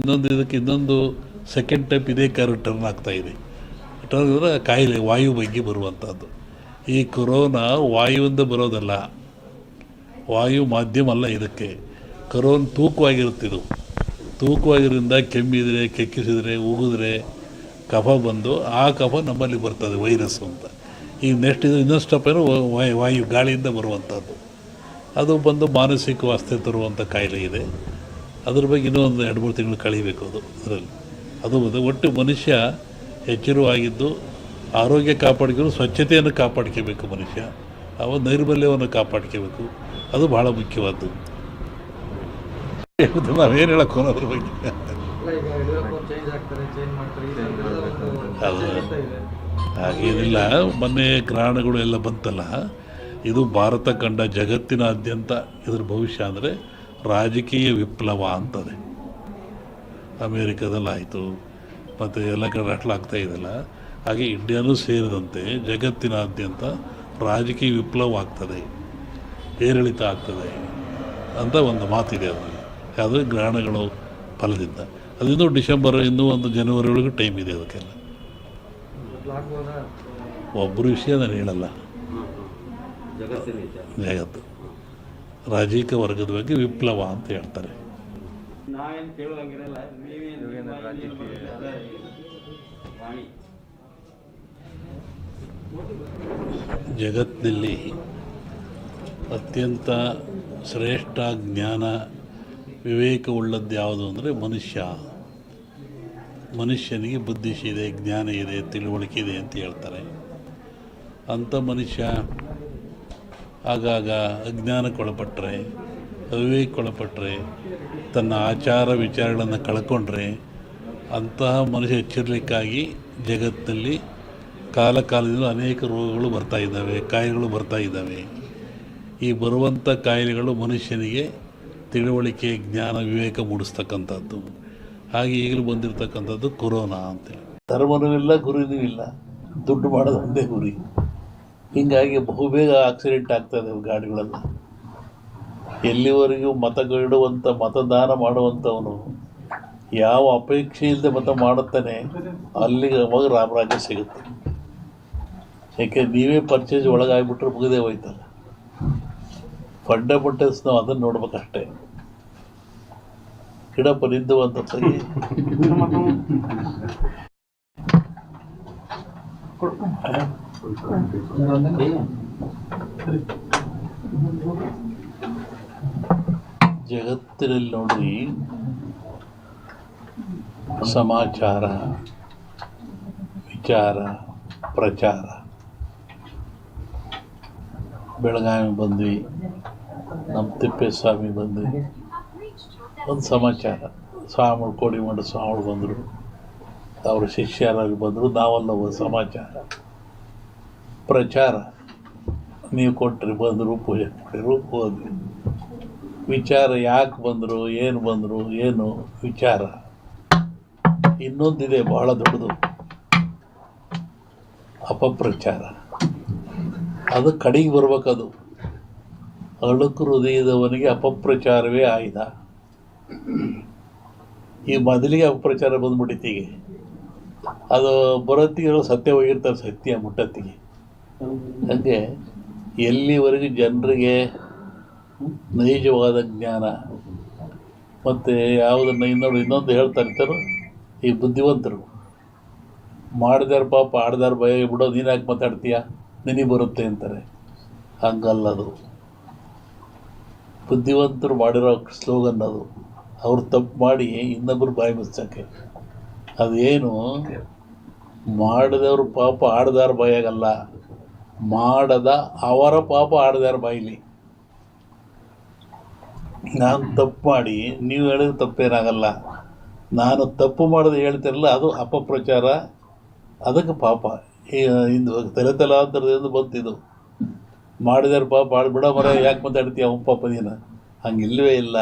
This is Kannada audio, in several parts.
ಇನ್ನೊಂದು ಇದಕ್ಕೆ ಇನ್ನೊಂದು ಸೆಕೆಂಡ್ ಟೈಪ್ ಇದೇ ಕಾರು ಟರ್ನ್ ಆಗ್ತಾ ಇದೆ. ಟರ್ನ್ ಅಂದರೆ ಕಾಯಿಲೆ, ವಾಯು ಬಗ್ಗೆ ಬರುವಂಥದ್ದು ಈ ಕೊರೋನಾ ವಾಯುವಿಂದ ಬರೋದಲ್ಲ. ವಾಯು ಮಾಧ್ಯಮ ಅಲ್ಲ ಇದಕ್ಕೆ. ಕರೋನ್ ತೂಕವಾಗಿರುತ್ತಿದ್ದು ತೂಕವಾಗಿರೋದ್ರಿಂದ ಕೆಮ್ಮಿದರೆ, ಕೆಕ್ಕಿಸಿದರೆ, ಉಗಿದ್ರೆ ಕಫ ಬಂದು ಆ ಕಫ ನಮ್ಮಲ್ಲಿ ಬರ್ತದೆ ವೈರಸ್ ಅಂತ. ಈಗ ನೆಕ್ಸ್ಟ್ ಇದು ಇನ್ನೊಂದು ಸ್ಟೆಪ್ ಏನು ವಾಯು ಗಾಳಿಯಿಂದ ಬರುವಂಥದ್ದು ಅದು ಬಂದು ಮಾನಸಿಕ ವಾಸ್ತೆ ತರುವಂಥ ಕಾಯಿಲೆ ಇದೆ. ಅದ್ರ ಬಗ್ಗೆ ಇನ್ನೂ ಒಂದು ಎರಡು ಮೂರು ತಿಂಗಳು ಕಳಿಬೇಕು ಅದು, ಅದರಲ್ಲಿ. ಅದು ಒಟ್ಟು ಮನುಷ್ಯ ಎಚ್ಚರವಾಗಿದ್ದು ಆರೋಗ್ಯ ಕಾಪಾಡ್ಕೊಂಡು ಸ್ವಚ್ಛತೆಯನ್ನು ಕಾಪಾಡ್ಕೋಬೇಕು ಮನುಷ್ಯ. ಅವ ನೈರ್ಮಲ್ಯವನ್ನು ಕಾಪಾಡ್ಕೋಬೇಕು. ಅದು ಭಾಳ ಮುಖ್ಯವಾದ್ದು. ನಾವೇನು ಹೇಳಕ್ಕೆ ಅದ್ರ ಬಗ್ಗೆ? ಅದು ಹಾಗೇನಿಲ್ಲ. ಮೊನ್ನೆ ಗ್ರಹಣಗಳು ಎಲ್ಲ ಬಂತಲ್ಲ. ಇದು ಭಾರತ ಕಂಡ ಜಗತ್ತಿನಾದ್ಯಂತ ಇದ್ರ ಭವಿಷ್ಯ ಅಂದರೆ ರಾಜಕೀಯ ವಿಪ್ಲವ ಅಂತದೆ. ಅಮೇರಿಕಾದಲ್ಲಿ ಆಯಿತು ಮತ್ತು ಎಲ್ಲ ಕಡೆ ಅಟ್ಲಾಗ್ತಾ ಇದೆಯಲ್ಲ ಹಾಗೆ ಇಂಡಿಯಾನೂ ಸೇರಿದಂತೆ ಜಗತ್ತಿನಾದ್ಯಂತ ರಾಜಕೀಯ ವಿಪ್ಲವ ಆಗ್ತದೆ ಏರಿಳಿತ ಆಗ್ತದೆ ಅಂತ ಒಂದು ಮಾತಿದೆ ಅದರಲ್ಲಿ. ಯಾವುದು ಗ್ರಹಣಗಳು ಫಲದಿಂದ. ಅದಿನ್ನೂ ಡಿಸೆಂಬರ್ ಇನ್ನೂ ಒಂದು ಜನವರಿ ಒಳಗೆ ಟೈಮ್ ಇದೆ ಅದಕ್ಕೆಲ್ಲ. ಒಬ್ಬರು ವಿಷಯ ನಾನು ಹೇಳಲ್ಲ. ಜಗತ್ತು. ರಾಜಕೀಯ ವರ್ಗದ ಬಗ್ಗೆ ವಿಪ್ಲವ ಅಂತ ಹೇಳ್ತಾರೆ. ಜಗತ್ತಿನಲ್ಲಿ ಅತ್ಯಂತ ಶ್ರೇಷ್ಠ ಜ್ಞಾನ ವಿವೇಕವುಳ್ಳದ್ದು ಯಾವುದು ಅಂದರೆ ಮನುಷ್ಯ. ಮನುಷ್ಯನಿಗೆ ಬುದ್ಧಿಶಿದೆ ಜ್ಞಾನ ಇದೆ ತಿಳುವಳಿಕೆ ಇದೆ ಅಂತ ಹೇಳ್ತಾರೆ. ಅಂಥ ಮನುಷ್ಯ ಆಗಾಗ ಅಜ್ಞಾನಕ್ಕೊಳಪಟ್ಟರೆ ಅವಿವೇಕೊಳಪಟ್ಟರೆ ತನ್ನ ಆಚಾರ ವಿಚಾರಗಳನ್ನು ಕಳ್ಕೊಂಡ್ರೆ ಅಂತಹ ಮನುಷ್ಯ ಎಚ್ಚರಿಲಿಕ್ಕಾಗಿ ಜಗತ್ತಿನಲ್ಲಿ ಕಾಲ ಅನೇಕ ರೋಗಗಳು ಬರ್ತಾ ಇದ್ದಾವೆ, ಕಾಯಿಲೆಗಳು ಬರ್ತಾ ಇದ್ದಾವೆ. ಈ ಬರುವಂಥ ಕಾಯಿಲೆಗಳು ಮನುಷ್ಯನಿಗೆ ತಿಳುವಳಿಕೆ, ಜ್ಞಾನ, ವಿವೇಕ ಮೂಡಿಸ್ತಕ್ಕಂಥದ್ದು. ಹಾಗೆ ಈಗಲೂ ಬಂದಿರತಕ್ಕಂಥದ್ದು ಕೊರೋನಾ ಅಂತೇಳಿ. ಧರ್ಮನೂ ಇಲ್ಲ, ಗುರಿನೂ ಇಲ್ಲ. ದುಡ್ಡು ಮಾಡೋದು ಒಂದೇ ಗುರಿ. ಹೀಗಾಗಿ ಬಹುಬೇಗ ಆಕ್ಸಿಡೆಂಟ್ ಆಗ್ತದೆ ಗಾಡಿಗಳೆಲ್ಲ. ಎಲ್ಲಿವರೆಗೂ ಮತಗಿಡುವಂಥ ಮತದಾನ ಮಾಡುವಂಥವನು ಯಾವ ಅಪೇಕ್ಷೆ ಇಲ್ಲದೆ ಮತ ಮಾಡುತ್ತಾನೆ, ಅಲ್ಲಿಗೆ ಅವಾಗ ರಾಮರಾಜ್ಯ ಸಿಗುತ್ತೆ. ಯಾಕೆ ನೀವೇ ಪರ್ಚೇಸ್ ಒಳಗಾಗ್ಬಿಟ್ರೆ ಮುಗಿದೇ ಹೋಯ್ತಲ್ಲ. ಫಂಡಮೆಂಟಲ್ಸ್ ನಾವು ಅದನ್ನು ನೋಡ್ಬೇಕಷ್ಟೇ. ಗಿಡಪ್ಪ ನಿಂದು ಅಂತ ಜಗತ್ತಿನಲ್ಲಿ ನೋಡ್ರಿ ಸಮಾಚಾರ, ವಿಚಾರ, ಪ್ರಚಾರ. ಬೆಳಗಾವಿ ಬಂದ್ವಿ, ನಮ್ಮ ತಿಪ್ಪೇಸ್ವಾಮಿ ಬಂದ್ವಿ. ಒಂದು ಸಮಾಚಾರ. ಸ್ವಾಮಿಗಳು ಕೋಡಿಮಠ ಸ್ವಾಮಿ ಬಂದರು. ಅವ್ರ ಶಿಷ್ಯರಾಗಿ ಬಂದರು, ನಾವೆಲ್ಲ ಒಂದು ಸಮಾಚಾರ. ಪ್ರಚಾರ. ನೀವು ಕೊಟ್ಟರೆ ಬಂದರು, ಪೂಜೆ ಮಾಡಿರು, ಹೋದ್ವಿ. ವಿಚಾರ ಯಾಕೆ ಬಂದರು, ಏನು ಬಂದರು, ಏನು ವಿಚಾರ? ಇನ್ನೊಂದಿದೆ ಬಹಳ ದೊಡ್ಡದು. ಅಪಪ್ರಚಾರ. ಅದು ಕಡೆಗೆ ಬರ್ಬೇಕದು. ಅಳುಕು ಹೃದಯದವನಿಗೆ ಅಪಪ್ರಚಾರವೇ ಆಯ್ದ. ಈ ಮೊದಲಿಗೆ ಅಪಪ್ರಚಾರ ಬಂದ್ಬಿಟ್ಟಿತ್ತೀಗ ಅದು ಬರೋತ್ತಿಗೆ ಸತ್ಯ ಹೋಗಿರ್ತಾರೆ ಸತ್ಯ ಮುಟ್ಟತ್ತಿಗೆ. ಹಾಗೆ ಎಲ್ಲಿವರೆಗೂ ಜನರಿಗೆ ನೈಜವಾದ ಜ್ಞಾನ ಮತ್ತು ಯಾವುದನ್ನು ಇನ್ನೊಂದು ಇನ್ನೊಂದು ಹೇಳ್ತಾ ಈ ಬುದ್ಧಿವಂತರು. ಮಾಡಿದಾರ ಪಾಪ, ಆಡ್ದಾರ ಭಯ, ಬಿಡೋ ನೀನು ಯಾಕೆ ಮಾತಾಡ್ತೀಯ? ನಿನಗೆ ಬರುತ್ತೆ ಅಂತಾರೆ. ಹಂಗಲ್ಲದು. ಬುದ್ಧಿವಂತರು ಮಾಡಿರೋ ಸ್ಲೋಗನ್ ಅದು. ಅವ್ರು ತಪ್ಪು ಮಾಡಿ ಇನ್ನೊಬ್ಬರು ಬಾಯಿ ಮುಚ್ಚಕ್ಕೆ ಅದೇನು? ಮಾಡಿದವ್ರ ಪಾಪ ಆಡ್ದಾರ ಬಾಯಾಗಲ್ಲ. ಮಾಡದ ಅವರ ಪಾಪ ಆಡ್ದಾರ ಬಾಯಿಲಿ ನಾನು ತಪ್ಪು ಮಾಡಿ, ನೀವು ಹೇಳಿದ್ರೆ ತಪ್ಪೇನಾಗಲ್ಲ. ನಾನು ತಪ್ಪು ಮಾಡೋದು ಹೇಳ್ತಿರಲ್ಲ, ಅದು ಅಪಪ್ರಚಾರ. ಅದಕ್ಕೆ ಪಾಪ. ಇಂದು ತಲೆ ತಲಾಂತರದಿಂದ ಬಂತಿದ್ದು ಮಾಡಿದಾರೆ ಪಾಪ ಆಡ್, ಬಿಡ ಮರ, ಯಾಕೆ ಮಾತಾಡ್ತೀಯ ಅವ್ನ ಪಾಪ ನೀನು? ಹಂಗಿಲ್ವೇ ಇಲ್ಲ.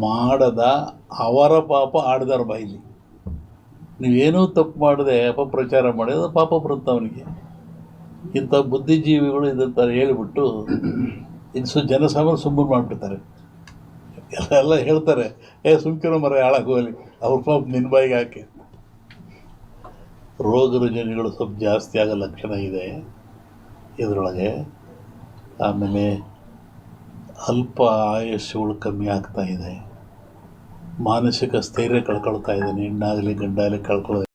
ಮಾಡದ ಅವರ ಪಾಪ ಆಡ್ದಾರ ಬಾಯಿಲಿ ನೀವೇನೂ ತಪ್ಪು ಮಾಡದೆ ಅಪಪ್ರಚಾರ ಮಾಡಿ, ಅದು ಪಾಪ ಬರುತ್ತೆ ಅವನಿಗೆ ಇಂಥ ಬುದ್ಧಿಜೀವಿಗಳು ಇದಂತ ಹೇಳಿಬಿಟ್ಟು ಇನ್ನು ಜನಸಾಮಾನ್ಯ ಸುಮ್ಮನೆ ಮಾಡಿಬಿಡ್ತಾರೆ. ಎಲ್ಲ ಹೇಳ್ತಾರೆ, ಏ, ಸುಮ್ಕಿರೋ ಮರ ಹಾಳಾಗೋಲಿ ಅವ್ರ ಪಾಪ ನಿನ್ನ ಬಾಯಿಗೆ ಹಾಕಿ. ರೋಗ ರುಜಿನಗಳು ಸ್ವಲ್ಪ ಜಾಸ್ತಿ ಆಗೋ ಲಕ್ಷಣ ಇದೆ ಇದರೊಳಗೆ. ಆಮೇಲೆ ಅಲ್ಪ ಆಯಸ್ಸುಗಳು ಕಮ್ಮಿ ಆಗ್ತಾ ಇದೆ. ಮಾನಸಿಕ ಸ್ಥೈರ್ಯ ಕಳ್ಕೊಳ್ತಾ ಇದ್ದಾನೆ ಹೆಣ್ಣಾಗಲಿ ಗಂಡಾಗಲಿ ಕಳ್ಕೊಳ್ಳೋ